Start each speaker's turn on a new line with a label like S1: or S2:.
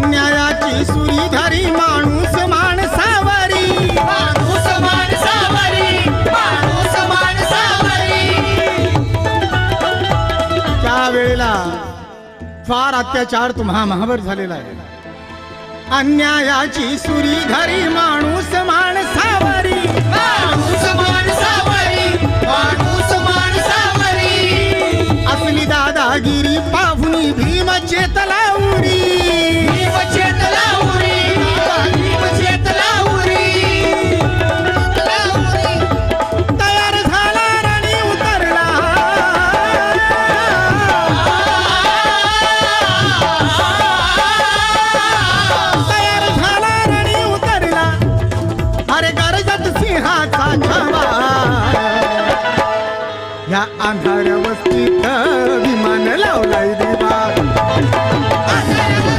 S1: अन्यायाची सुरीधारी माणूस माणूस
S2: माणसावरी माणूस माणसावरी.
S1: फार अत्याचार तुम्हा महावर झालेला आहे. अन्यायाची सुरीधारी माणूस माणूस
S2: माणसावरी माणूस माणसावरी.
S1: असली दादागिरी पाहुणी भीम चेतलावरी या आंधाऱ्या वस्तीत विमान